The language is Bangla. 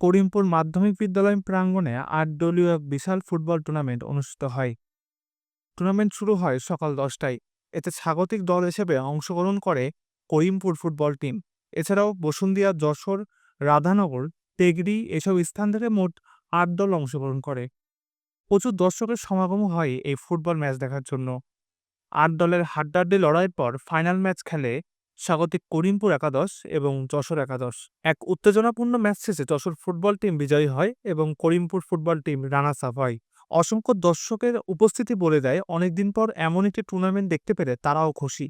করিমপুর মাধ্যমিক বিদ্যালয় প্রাঙ্গণে আট দলীয় এক বিশাল ফুটবল টুর্নামেন্ট অনুষ্ঠিত হয়। টুর্নামেন্ট শুরু হয় সকাল দশটায়। এতে স্বাগতিক দল হিসেবে অংশগ্রহণ করে করিমপুর ফুটবল টিম। এছাড়াও বসুন্ধিয়া, যশোর, রাধানগর তেগরি এসব স্থান থেকে মোট আট দল অংশগ্রহণ করে। প্রচুর দর্শকের সমাগম হয় এই ফুটবল ম্যাচ দেখার জন্য। আট দলের হাড্ডাহাড্ডি লড়াইয়ের পর ফাইনাল ম্যাচ খেলে স্বাগতিক করিমপুর একাদশ এবং যশোর একাদশ। এক উত্তেজনাপূর্ণ ম্যাচ শেষে যশোর ফুটবল টিম বিজয়ী হয় এবং Karimpur football team runners up হয়। অসংখ্য দর্শকের উপস্থিতি বলে দেয়, অনেকদিন পর এমন একটি টুর্নামেন্ট দেখতে পেরে তারাও খুশি।